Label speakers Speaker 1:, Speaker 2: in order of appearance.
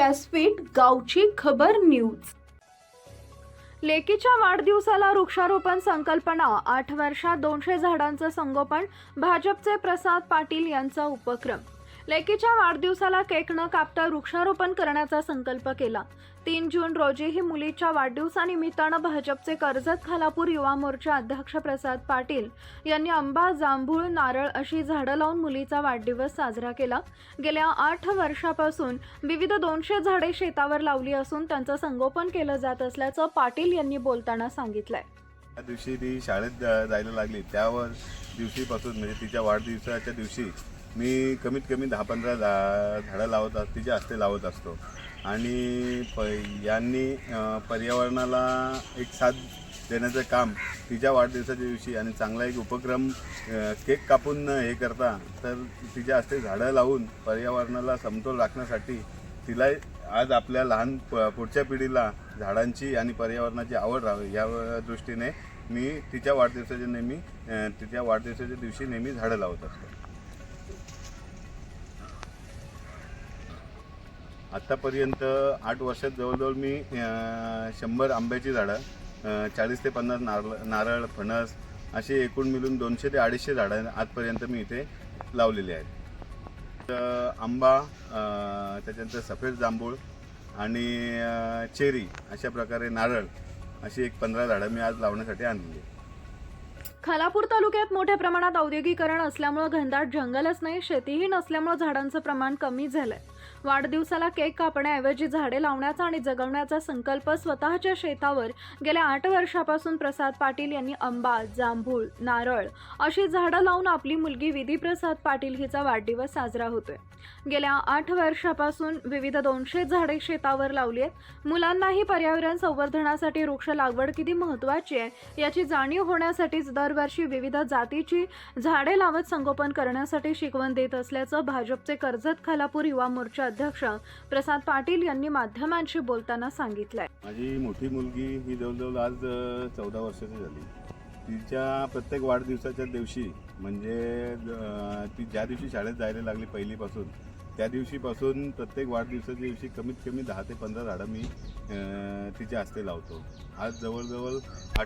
Speaker 1: व्यासपीठ गावची खबर न्यूज. लेकीच्या वाढदिवसाला वृक्षारोपण संकल्पना आठ वर्षात दोनशे झाडांचं संगोपन भाजपचे प्रसाद पाटील यांचा उपक्रम. लेकीच्या वाढदिवसाला केक न कापता वृक्षारोपण करण्याचा संकल्प केला. तीन जून रोजीही मुलीच्या वाढदिवसानिमित्तानं भाजपचे कर्जत खालापूर युवा मोर्चा अध्यक्ष प्रसाद पाटील यांनी आंबा जांभूळ नारळ अशी झाडं लावून मुलीचा वाढदिवस साजरा केला. गेल्या आठ वर्षापासून विविध दोनशे झाडे शेतावर लावली असून त्यांचं संगोपन केलं जात असल्याचं पाटील यांनी बोलताना सांगितलंय.
Speaker 2: त्या दिवशी ती शाळेत जायला लागली. त्यावर दिवशीपासून म्हणजे तिच्या वाढदिवसाच्या दिवशी मी कमीत कमी दहा पंधरा झा झाडं लावत अस तिच्या हस्ते लावत असतो. आणि प यांनी पर्यावरणाला एक साथ देण्याचं काम तिच्या वाढदिवसाच्या दिवशी आणि चांगला एक उपक्रम केक कापून हे करता तर तिच्या हस्ते झाडं लावून पर्यावरणाला समतोल राखण्यासाठी तिला आज आपल्या लहान प- पुढच्या पिढीला झाडांची आणि पर्यावरणाची आवड राहावी या दृष्टीने मी तिच्या वाढदिवसाच्या नेहमी तिच्या वाढदिवसाच्या दिवशी नेहमी झाडं लावत असतो. आत्तापर्यंत आठ वर्षात जवळजवळ मी शंभर आंब्याची झाडं चाळीस ते पन्नास नारळ नारळ फणस असे एकूण मिळून दोनशे ते अडीचशे झाडं आजपर्यंत मी इथे लावलेली आहेत तर आंबा त्याच्यानंतर सफेद जांभूळ आणि चेरी अशा प्रकारे नारळ अशी एक पंधरा झाडं मी आज लावण्यासाठी आणलेली आहेत.
Speaker 1: खालापूर तालुक्यात मोठ्या प्रमाणात औद्योगिकरण असल्यामुळे घनदाट जंगलच नाही शेतीही नसल्यामुळे झाडांचं प्रमाण कमी झालंय वाढदिवसाला केक कापण्याऐवजी झाडे लावण्याचा आणि जगवण्याचा संकल्प स्वतःच्या शेतावर गेल्या आठ वर्षापासून प्रसाद पाटील यांनी आंबा जांभूळ नारळ अशी झाडं लावून आपली मुलगी विधी प्रसाद पाटील हिचा वाढदिवस साजरा होतोय. गेल्या आठ वर्षापासून विविध दोनशे झाडे शेतावर लावली आहेत. मुलांनाही पर्यावरण संवर्धनासाठी वृक्ष लागवड किती महत्त्वाची आहे याची जाणीव होण्यासाठीच दरवर्षी विविध जातीची झाडे लावत संगोपन करण्यासाठी शिकवण देत असल्याचं भाजपचे कर्जत खालापूर युवा मोर्चा अध्यक्ष प्रसाद पाटील यांनी माध्यमांशी बोलताना सांगितलंय.
Speaker 2: माझी मोठी मुलगी ही जवळजवळ आज चौदा वर्षाची झाली. तिच्या प्रत्येक वाढदिवसाच्या दिवशी म्हणजे ती ज्या दिवशी शाळेत जायला लागली पहिलीपासून त्या दिवशीपासून प्रत्येक वाढदिवसाच्या दिवशी कमीत कमी दहा ते पंधरा झाडं मी तिच्या हस्ते लावतो. आज जवळजवळ आठ